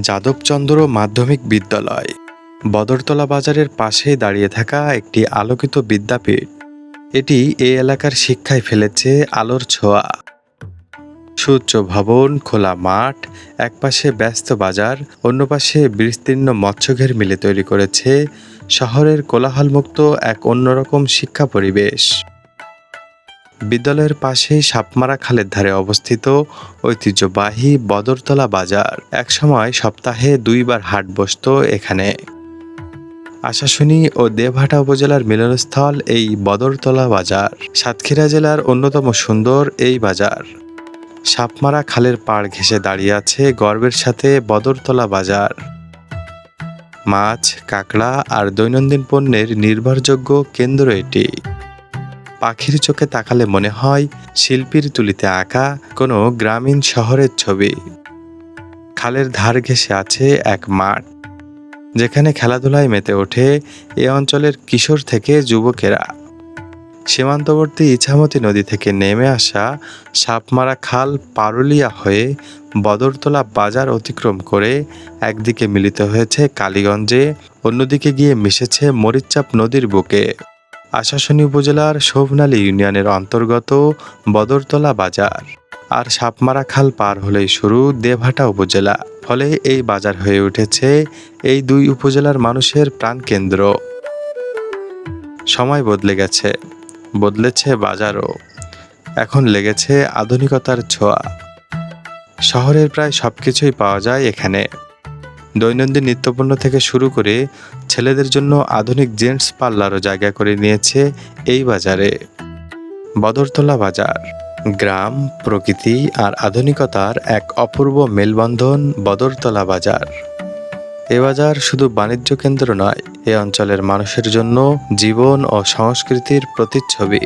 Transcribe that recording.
যাদবচন্দ্র মাধ্যমিক বিদ্যালয়। বদরতলা বাজারের পাশেই দাঁড়িয়ে থাকা একটি আলোকিত বিদ্যাপীঠ। এটি এই এলাকার শিক্ষায় ফেলেছে আলোর ছোঁয়া। সুউচ্চ ভবন, খোলা মাঠ, একপাশে ব্যস্ত বাজার অন্য পাশে বিস্তীর্ণ মৎস্যঘের মিলে তৈরি করেছে শহরের কোলাহলমুক্ত এক অন্যরকম শিক্ষা পরিবেশ। বিদ্যালয়ের পাশেই সাপমারা খালের ধারে অবস্থিত ঐতিহ্যবাহী বদরতলা বাজার। একসময় সপ্তাহে দুইবার হাট বসত এখানে। আশাশুনি ও দেবহাটা উপজেলার মিলনস্থল এই বদরতলা বাজার। সাতক্ষীরা জেলার অন্যতম সুন্দর এই বাজার। সাপমারা খালের পাড় ঘেঁষে দাঁড়িয়ে আছে গর্বের সাথে বদরতলা বাজার। মাছ, কাঁকড়া আর দৈনন্দিন পণ্যের নির্ভরযোগ্য কেন্দ্র এটি। পাখির চোখে তাকালে মনে হয় শিল্পীর তুলিতে আঁকা কোনো গ্রামীণ শহরের ছবি। খালের ধার ঘেঁষে আছে এক মাঠ, যেখানে খেলাধুলায় মেতে ওঠে এ অঞ্চলের কিশোর থেকে যুবকেরা। সীমান্তবর্তী ইছামতি নদী থেকে নেমে আসা সাপমারা খাল পারুলিয়া হয়ে বদরতলা বাজার অতিক্রম করে একদিকে মিলিত হয়েছে কালীগঞ্জে, অন্যদিকে গিয়ে মিশেছে মরিচচাপ নদীর বুকে। আশাশুনি উপজেলার শোভনালী ইউনিয়নের অন্তর্গত বদরতলা বাজার। আর সাপমারা খাল পার হলেই শুরু দেভাটা উপজেলা। ফলে এই বাজার হয়ে উঠেছে এই দুই উপজেলার মানুষের প্রাণকেন্দ্র। সময় বদলে গেছে, বদলেছে বাজারও। এখন লেগেছে আধুনিকতার ছোঁয়া। শহরের প্রায় সব কিছুই পাওয়া যায় এখানে। দৈনন্দিন নিত্যপণ্য থেকে শুরু করে ছেলেদের জন্য আধুনিক জেন্টস পার্লারও জায়গা করে নিয়েছে এই বাজারে। বদরতলা বাজার, গ্রাম, প্রকৃতি আর আধুনিকতার এক অপূর্ব মেলবন্ধন বদরতলা বাজার। এ বাজার শুধু বাণিজ্য কেন্দ্র নয়, এ অঞ্চলের মানুষের জন্য জীবন ও সংস্কৃতির প্রতিচ্ছবি।